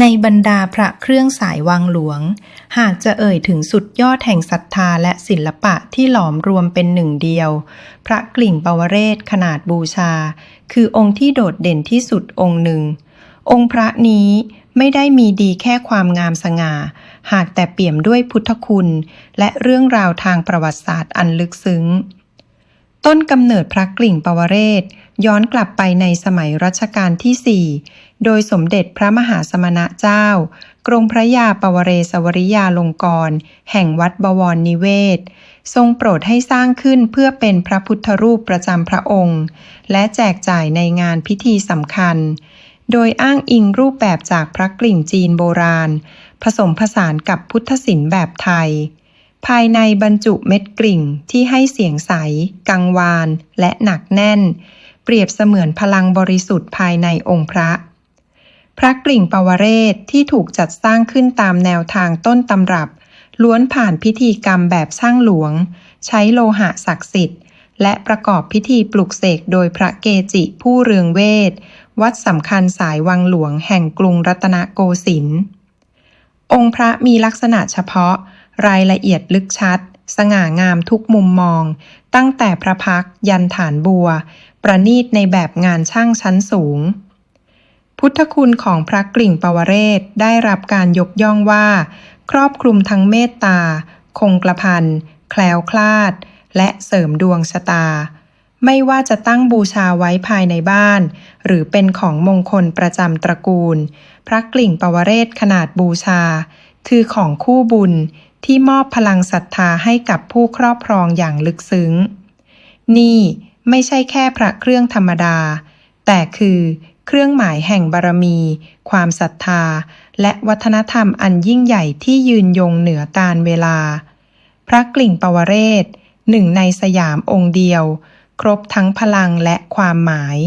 ในบรรดาพระเครื่องสายวังหลวง หากจะเอ่ยถึงสุดยอดแห่งศรัทธาและศิลปะที่หลอมรวมเป็นหนึ่งเดียว พระกลิ่งปวเรศขนาดบูชา คือองค์ที่โดดเด่นที่สุดองค์หนึ่ง องค์พระนี้ไม่ได้มีดีแค่ความงามสง่า หากแต่เปี่ยมด้วยพุทธคุณ และเรื่องราวทางประวัติศาสตร์อันลึกซึ้ง ต้นกำเนิดพระกลิ่งปวเรศย้อนกลับไปในสมัยรัชกาลที่4 โดยสมเด็จพระมหาสมณะเจ้า กรมพระยาปวเรศวริยาลงกร แห่งวัดบวรนิเวศ ทรงโปรดให้สร้างขึ้นเพื่อเป็นพระพุทธรูปประจำพระองค์ และแจกจ่ายในงานพิธีสำคัญ โดยอ้างอิงรูปแบบจากพระกลิ่งจีนโบราณ ผสมผสานกับพุทธศิลป์แบบไทย ภายในบรรจุเม็ดกลิ่งที่ให้เสียงใส กังวาน และหนักแน่น เปรียบเสมือนพลังบริสุทธิ์ภายในองค์พระ พระกลิ่งปวเรศที่ถูกจัดสร้างขึ้นตามแนวทางต้นตำรับ ล้วนผ่านพิธีกรรมแบบช่างหลวง ใช้โลหะศักดิ์สิทธิ์ และประกอบพิธีปลุกเสกโดยพระเกจิผู้เรืองเวท วัดสำคัญสายวังหลวงแห่งกรุงรัตนโกสินทร์องค์พระมีลักษณะเฉพาะ รายละเอียดลึกชัด สง่างามทุกมุมมอง ตั้งแต่พระพักยันฐานบัว ประณีตในแบบงานช่างชั้นสูง พุทธคุณของพระกลิ่งปวเรศได้รับการยกย่องว่า ครอบคลุมทั้งเมตตา คงกระพันแคล้วคลาด และเสริมดวงชะตา ไม่ว่าจะตั้งบูชาไว้ภายในบ้าน หรือเป็นของมงคลประจำตระกูล พระกลิ่งปวเรศขนาดบูชา คือของคู่บุญที่มอบพลังศรัทธาให้กับผู้ครอบครองอย่างลึกซึ้ง นี่ไม่ใช่แค่พระเครื่องธรรมดา แต่คือ เครื่องหมายแห่งบารมี ความศรัทธา และวัฒนธรรมอันยิ่งใหญ่ที่ยืนยงเหนือการเวลา พระกลิ่งปวเรศหนึ่งในสยามองค์เดียว ครบทั้งพลังและความหมาย